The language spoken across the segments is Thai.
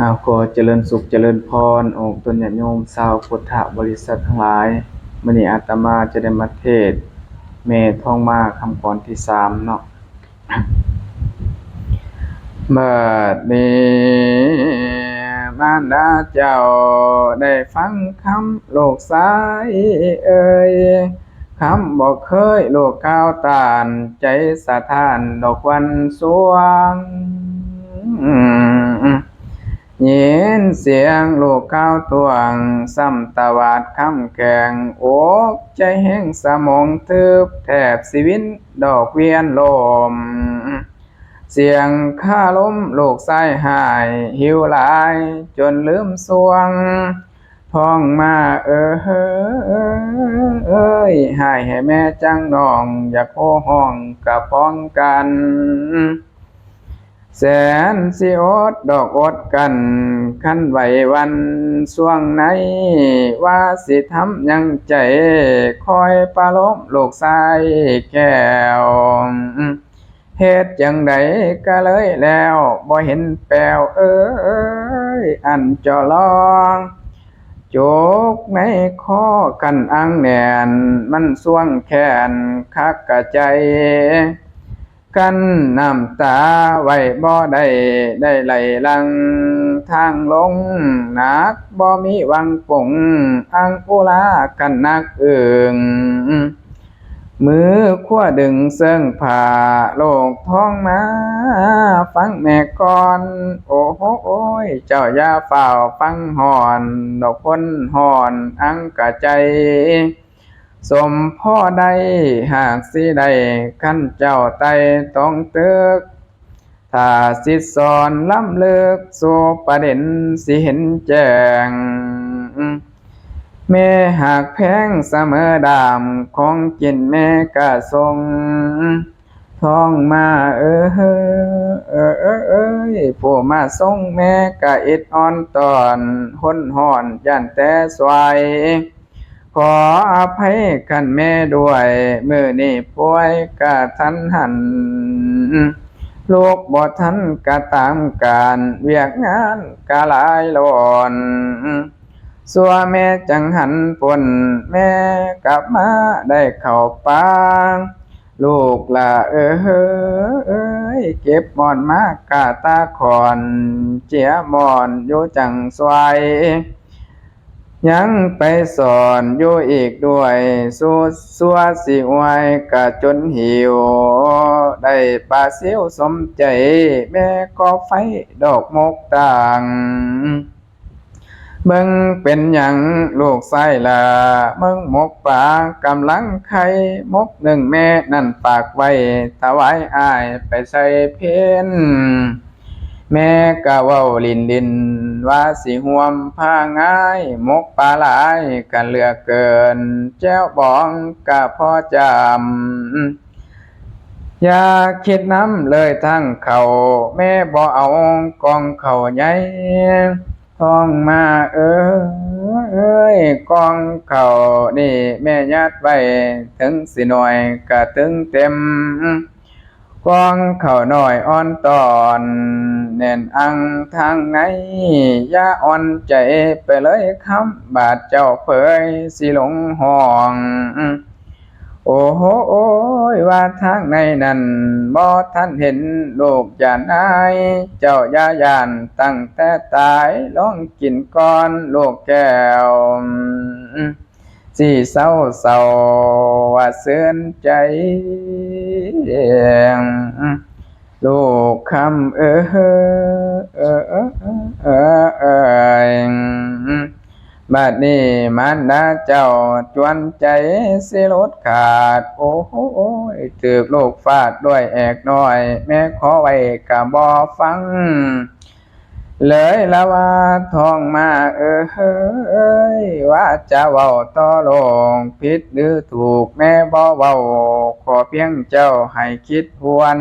หาวขอเจริญสุขเจริญพรองค์ตนญาโยมชาวพุทธบริษัททั้งหลายมื้อนี้อาตมาจะได้มาเทศน์แม่ท่องมาคำกรที่สามเนาะบัดนี้มารดาเจ้าได้ฟังคำโลกสายเอ่ยคำบอกเคยโลกก้าวตานใจสะท้านดอกวันสวง ยินเสียงลูกข้าวตวงซ้ำตวาดคำแกงโอกใจแห้งสมองทึบแทบสิวินดอกเวียนลม เสียงข้าล้มโลกสายหาย หิวหลายจนลืมสวงท้องมาเออเอ้ยหายให้แม่จังน้อง อยากโอห้องกับพ้องกัน แสนสิอดดอกอดกันคันไหววันส่วงไหน ว่าสิทำยังใจ คอยปลาลบโลกสายแก้วเฮ็ดจังใดก็เลยแล้วบ่เห็นแปลวเอ้ยอันจอลองโจกในข้อกันอังแนนมันส่วงแขนคักกะใจ กันน้ำตาไว้บ่ได้ได้ไหลลังทางลงนักบ่มีวังปงอังอุลากันนักเอิงมือขั้วดึงเสื่องผ่าโลกท้องมา ฟังแม่ก่อน โอ้โหโอ้ย เจ้าอย่าเฝ้าฟังหอน ดอกพ้นหอน อังกะใจ สมพ่อใดหากสิใดขั้นเจ้าไตต้องเตึกถ้าสิสอนล้ำเลิกสู่ประเด็นสิเห็นแจ้งแม่หากแพงเสมอดามของกินแม่กะทรงท้องมาเออเออเออเออเอ้ยผู้มาทรงแม่กะอิดอ่อนตอนห้นห่อนย่านแต่สวาย ขออภัยกันแม่ด้วยมือนี่ป่วยกะทันหัน ลูกบ่ทันกะตามการเวียกงานกะหลายหลอนสัวแม่จังหันปนแม่กลับมาได้เข้าปางลูกละเอ้ยเก็บหมอนมากกะตาขอน เจียหมอนอยู่จังสวาย ยังไปสอนอยู่อีกด้วยสู้สัวสิอวยกะจนหิว ได้ปลาเสียวสมใจ แม่ก็ไฟดอกมกต่างมึงเป็นหยังลูกไส้ละมึงมกปากกำลังไข่มกหนึ่งแม่นั่นปากไว้ถวายอายไปใส่เพน แม่กะเว้าลินลินว่าสิห่วมผ้าง่าย มกปลาหลายกันเหลือเกิน แจ้วบองกะพ่อจำอย่าคิดน้ำเลยทั้งเขาแม่บ่เอากองเขาใหญ่ท้องมาเออเอ้ยกองเขานี่แม่ยัดไว้ถึงสิหน่อยกะถึงเต็ม กองเขาหน่อยอ่อนตอนแน่นอังทางไหนอย่าอ่อนใจไปเลยคำบาดเจ้าเผยสิหลงห้อง โอ้โหโอ้ยว่าทางในนั้นบ่ท่านเห็นลูกจานาย เจ้าย่ายานตั้งแต่ตายลองกินก่อนลูกแก้ว สิเศร้าเศร้าว่าเสื่อนใจลูกคำเออเออเออเออเออบัดนี้มันดาเจ้าจวนใจสิลดขาด โอ้โหถือลูกฟาดด้วยแอกน้อย แม่ขอไว้กะบ่ฟัง เลยละว่าทองมาเออเอ้ยว่าจะเว้าต่อลงผิดหรือถูกแม่บ่เว้าขอเพียงเจ้าให้คิดหวน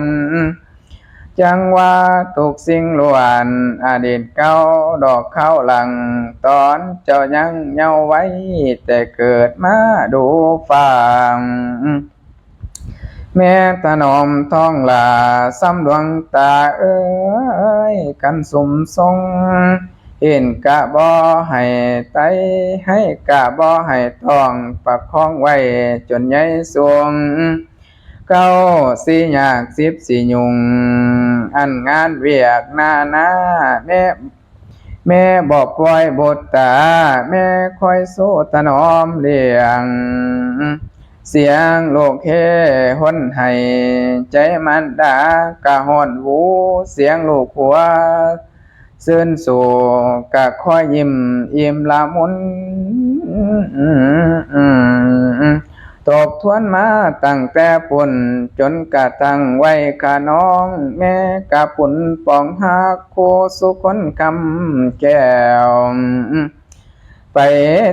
จังว่าทุกสิ่งล้วนอดีตเก่าดอกเข้าหลัง ตอนเจ้ายังเยาไว้ แต่เกิดมาดูฟัง แม่ถนอมท้องลาซ้ำดวงตาเอ้ยกันสมทรงเห็นกะบ่ให้ไตให้กะบ่ให้ทองประคองไว้จนใหญ่สูงเก้าสี่ยากสิบสี่ยุง อันงานเวียกหน้าน้าแม่แม่บอกปล่อยบทตา แม่คอยสู้ถนอมเลี้ยง เสียงโลกเฮหนให้ ใจมันดากะหอนหูเสียงลูกหัวซื่นสู่กะคอยยิ้มอิ่มละมุนตบทวนมาตั้งแต่ปุ่น จนกะตั้งไว้กะน้อง แม่กะปุ่นปองหักโคสุคนคำแก้ว ไป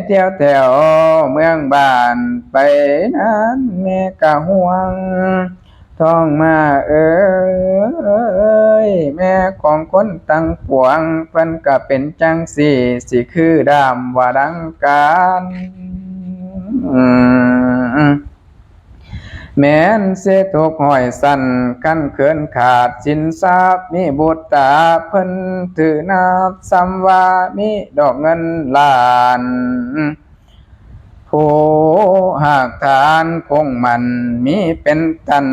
เที่ยวแถวเมืองบ้านไปนั้นแม่กะห่วงท้องมาเอ้ยแม่ของคนตั้งปวงเพิ่นก็เป็นจังสี่สิคือดามว่าดังการอืม แม้นเสทุกห้อยสั่นกันเขินขาดสินทรัพย์มีบุตรตาเพิ่นถือนับซ้ำวามีดอกเงินล้านผู้หากทานคงมันมีเป็นตัน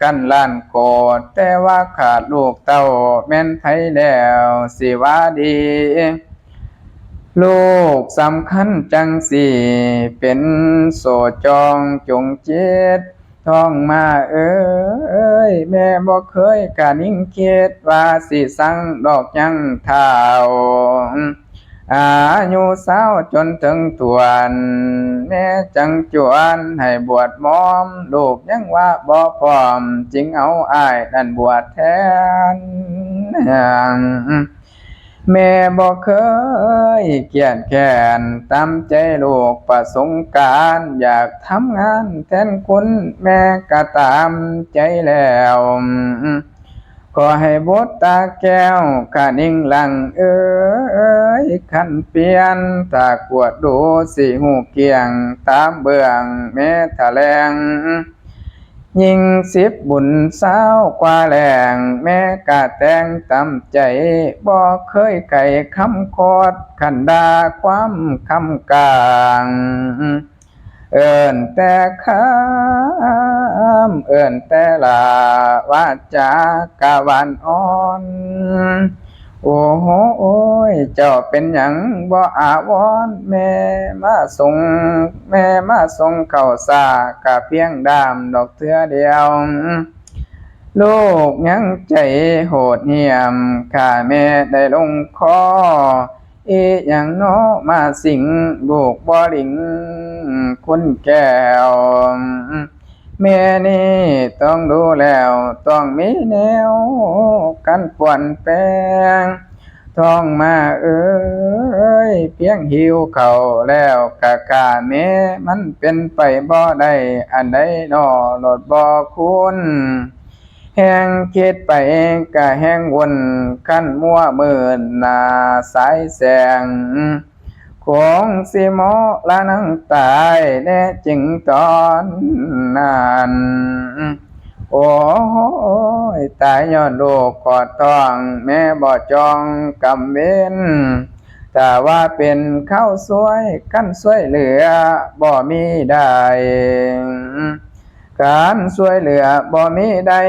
กันล้านโกดแต่ว่าขาดลูกเต้าแม่นไผแล้วสิว่าดีลูกสำคัญจังสี่ เป็นโสจองจงเจ็ด ท้องมาเอ้ยแม่บ่เคยกะนิ่งคิดว่าสิสั่งดอกยังเท่าอายุสาวจนถึงตวน แม่จังจวนให้บวชมอม ลูกยังว่าบ่พร้อมจึงเอาอ้ายนั่นบวชแทน แม่บ่เคยเกียดแค้นตามใจลูกประสงการ อยากทำงานแทนคุณแม่ก็ตามใจแล้วขอให้บทตาแก้วกะนิ่งหลังเอ้ยขันเปลี่ยนตากวดดูสิหูเกียง ตามเบื้องแม่ทะแลง ยิ่งสิบบุญเศร้ากว่าแรงแม่กะแตงตำใจบ่เคยไก่คำคอดขันดาความคำกลางเอินแต่คำเอินแต่ลาวาจากะวานอ่อน โอ้โหโอ้ย เจ้าเป็นหยังบ่อาวรณ์แม่มาส่งแม่มาส่งเข้าสากะเพียงดามดอกเทือเดียวลูกยังใจโหดเหี้ยมข้าแม่ได้ลงคอเอีหยังน้อมาสิงลูกบ่ลิงคุณแก้ว แม่นี่ต้องดูแล้วต้องมีแนวกันป่วนแปงท้องมาเอ้ยเพียงหิวเข่าแล้วกะกาแม่มันเป็นไปบ่ได้อันใดนอโลดบ่คุณแห้งคิดไปกะแห้งวนขั้นมัวมืนหนาสายแสง คงสิหมอละนังตายแน่จริงตอนนั้นโอ้ยตายย้อนลูกกอดท้อง แม่บ่จองกำเว้นแต่ว่าเป็นข้าวสวยกันสวยเหลือบ่มีได้การช่วยเหลือบ่มีได้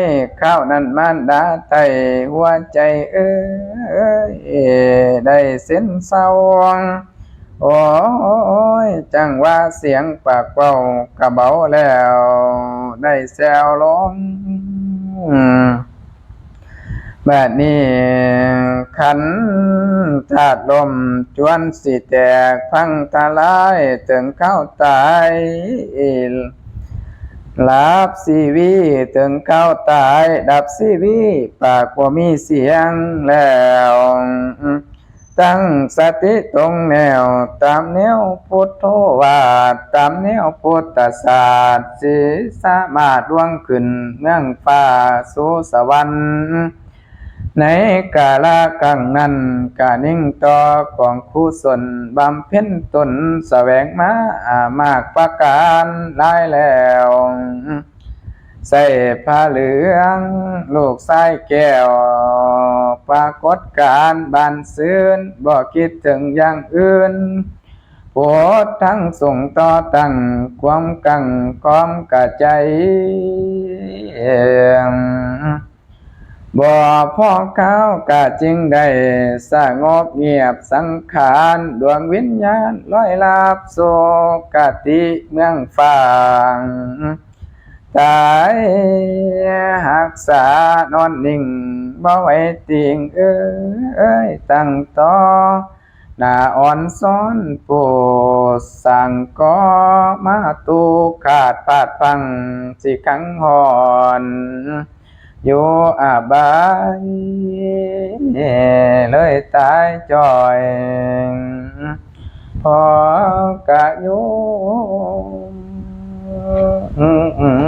ข้าวนั้นมันดาไทยหัวใจเอ้ยได้เส้นเศร้า โอ้ยจังว่าเสียงปากเว้ากระเบาแล้ว ได้แซวลงแบบนี้ขันธาตุลมจวนสิแตกพังทลายถึงเข้าตายลาบสีวีถึงเข้าตาย ดับสีวีปากบ่ามีเสียงแล้ว ตั้งสติตรงแนว ตามแนวพุทโธวาทตามแนวพุทธศาสตร์สิสามารถล่วงขึ้นเมืองฟ้าสู่สวรรค์ในกาลกังนั้นกานิ่งต่อของคู่สนบำเพ็ญตนแสวงมาอามากประการหลายแล้ว ใส่ผ้าเหลือง ลูกชายแก้ว ปรากฏการบานซื่นบ่คิดถึงอย่างอื่นโปรดทั้งส่งต่อตั้งความกังความกะใจบ่พ่อข้าวกะจึงได้สงบเงียบสังขารดวงวิญญาณลอยลาบโศกติเมืองฟาง ตายหักษานอนนิ่งบ่ไหวติงเอ้ยตั้งต่อหน้าอ่อนซ้อนโปสั่งก็มาตูขาดพาดพังสิขังหอนอยู่อาบายเลยตายจอยพอกะโยอืม